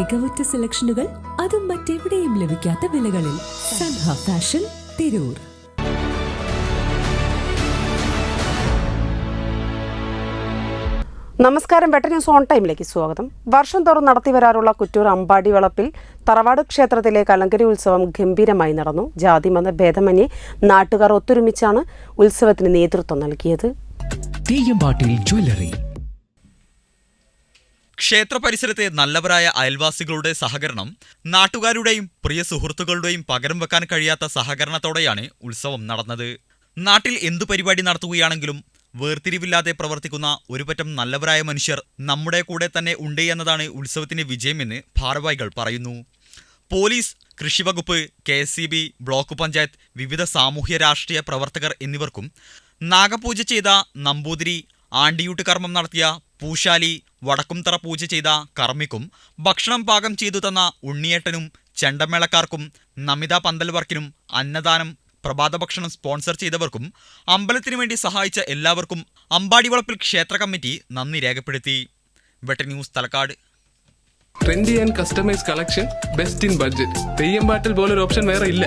മികവുറ്റ സെലക്ഷനുകൾ അതും മറ്റെവിടെയും ലഭിക്കാത്ത വിലകളിൽ സൻഹ ഫാഷൻ തിരൂർ. നമസ്കാരം വെട്ട ന്യൂസ് ഓൺ ടൈമിലേക്ക് സ്വാഗതം. വർഷം തോറും നടത്തി വരാറുള്ള കുറ്റൂർ അമ്പാടി വളപ്പിൽ തറവാട് ക്ഷേത്രത്തിലെ കലങ്കരി ഉത്സവം ഗംഭീരമായി നടന്നു. ജാതിമത ഭേദമന്യേ നാട്ടുകാർ ഒത്തൊരുമിച്ചാണ് ഉത്സവത്തിന് നേതൃത്വം നൽകിയത്. തെയ്യമ്പാട്ടിൽ ജ്വല്ലറി ക്ഷേത്ര പരിസരത്തെ നല്ലവരായ അയൽവാസികളുടെ സഹകരണം നാട്ടുകാരുടെയും പ്രിയ സുഹൃത്തുക്കളുടെയും പകരം വെക്കാൻ കഴിയാത്ത സഹകരണത്തോടെയാണ് ഉത്സവം നടന്നത്. നാട്ടിൽ എന്തു പരിപാടി നടത്തുകയാണെങ്കിലും വേർതിരിവില്ലാതെ പ്രവർത്തിക്കുന്ന ഒരുപറ്റം നല്ലവരായ മനുഷ്യർ നമ്മുടെ കൂടെ തന്നെ ഉണ്ട് എന്നതാണ് ഉത്സവത്തിന്റെ വിജയമെന്ന് ഭാരവാഹികൾ പറയുന്നു. പോലീസ് കൃഷിവകുപ്പ് K S C B block panchayat വിവിധ സാമൂഹ്യ രാഷ്ട്രീയ പ്രവർത്തകർ എന്നിവർക്കും നാഗപൂജ ചെയ്ത നമ്പൂതിരി ആണ്ടിയൂട്ട് കർമ്മം നടത്തിയ പൂശാലി വടക്കുംതറ പൂജ ചെയ്ത കർമ്മിക്കും ഭക്ഷണം പാകം ചെയ്തു തന്ന ഉണ്ണിയേട്ടനും ചെണ്ടമേളക്കാർക്കും നമിത പന്തൽവർക്കിനും അന്നദാനം പ്രഭാത ഭക്ഷണം സ്പോൺസർ ചെയ്തവർക്കും അമ്പലത്തിനു വേണ്ടി സഹായിച്ച എല്ലാവർക്കും അമ്പാടിവളപ്പിൽ ക്ഷേത്ര കമ്മിറ്റി നന്ദി രേഖപ്പെടുത്തി. വെട്ട news Thalakkad. Trendy and customise collection best in budget Theyyam പാട്ടിൽ പോലൊരു ഓപ്ഷൻ വേറെ ഇല്ല.